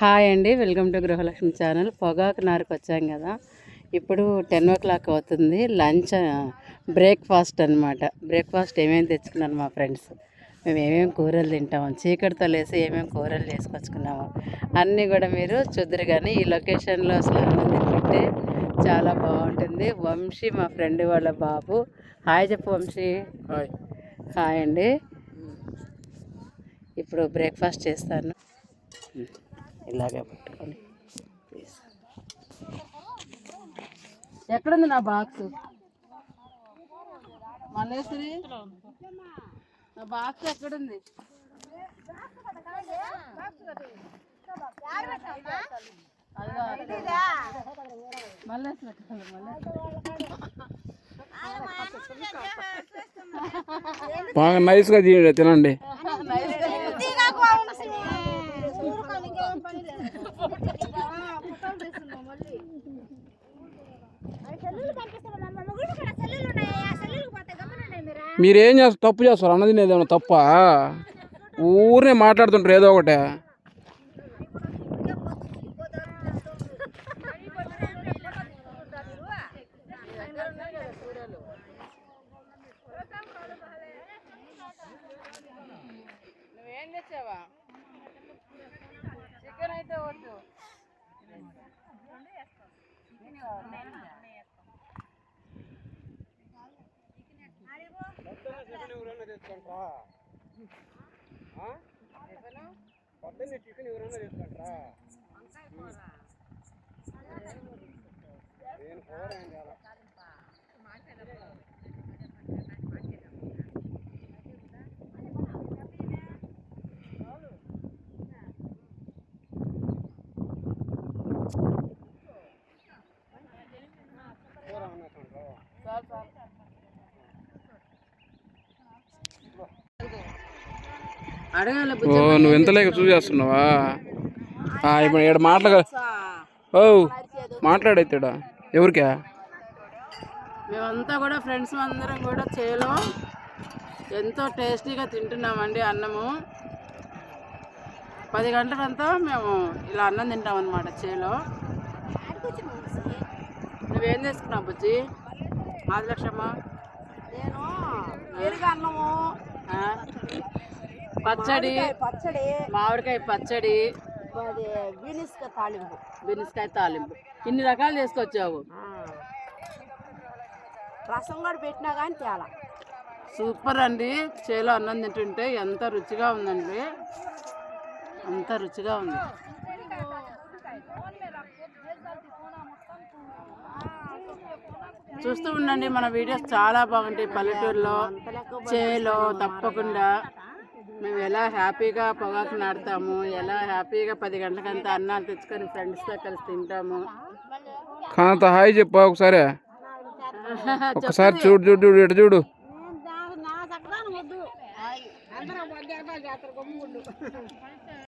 Hi అండి. Welcome to Gruhalakshmi channel. పొగాకు నారుకు వచ్చాం కదా. ఇప్పుడు టెన్ ఓ క్లాక్ అవుతుంది. లంచ్ బ్రేక్ఫాస్ట్ అనమాట బ్రేక్ఫాస్ట్ ఏమేమి తెచ్చుకున్నాను మా ఫ్రెండ్స్? మేము ఏమేమి కూరలు తింటాము? చీకటితో లేసి ఏమేమి కూరలు చేసుకొచ్చుకున్నాము? అన్నీ కూడా మీరు చూద్దరు కానీ ఈ లొకేషన్లో అసలు అన్నం తింటుంటే చాలా బాగుంటుంది. వంశీ మా ఫ్రెండ్ వాళ్ళ బాబు. హాయ్ చెప్పు వంశీ. హాయ్. హాయ్ అండి. ఇప్పుడు బ్రేక్ఫాస్ట్ చేస్తాను. ఇలాగే పట్టుకొని ఎక్కడుంది నా బాక్స్ మల్లేశ్వరి? నా బాక్స్ ఎక్కడుంది? మల్లేశ్వరి ఎక్కడ బాగా నైస్గా తినండి. మీరేం? చేస్తారు? తప్పు చేస్తారు? అన్నది ఏదైనా తప్ప? ఊరినే మాట్లాడుతుంటారు ఏదో ఒకటే. చికెన్ అయితే వద్దు. చాలు చాలు అడగాలి ఓ నువ్వు ఎంత లేక చూసేస్తున్నావా? ఆ, ఇప్పుడు ఇక్కడ మాట్లాడ ఓ మాట్లాడైతాడా ఎవరికా? మేమంతా కూడా ఫ్రెండ్స్ అందరం కూడా చేలో ఎంతో టేస్టీగా తింటున్నామండి అన్నము. పది గంటలంతా మేము ఇలా అన్నం తింటాం అనమాట చేలో. నువ్వేం చేసుకున్నావు బుజ్జి? ఆదిలక్షమ్మ? నేను అన్నము. ఆ? పచ్చడి. పచ్చడి. మామిడికాయ పచ్చడి. అది బీనిస్క తాలింపు. బెనిస్కాయ తాలింపు. ఇన్ని రకాలు చేసుకొచ్చావు. రసం కూడా పెట్టినా కానీ తేలా. సూపర్ అండి. చేలో అన్నం తింటుంటే ఎంత రుచిగా ఉందండి. అంత రుచిగా ఉంది. చూస్తూ ఉండండి మన వీడియోస్ చాలా బాగుంటాయి పల్లెటూరులో. చేలో తప్పకుండా. మేము ఎలా హ్యాపీగా పొగాకు నాడతాము ఎలా హ్యాపీగా పది గంటలకంతా అన్నాలు తెచ్చుకొని ఫ్రెండ్స్తో కలిసి తింటాము. కాంత హాయ్ చెప్పా ఒకసారి. ఒకసారి చూడు చూడు చూడు ఇటు చూడు.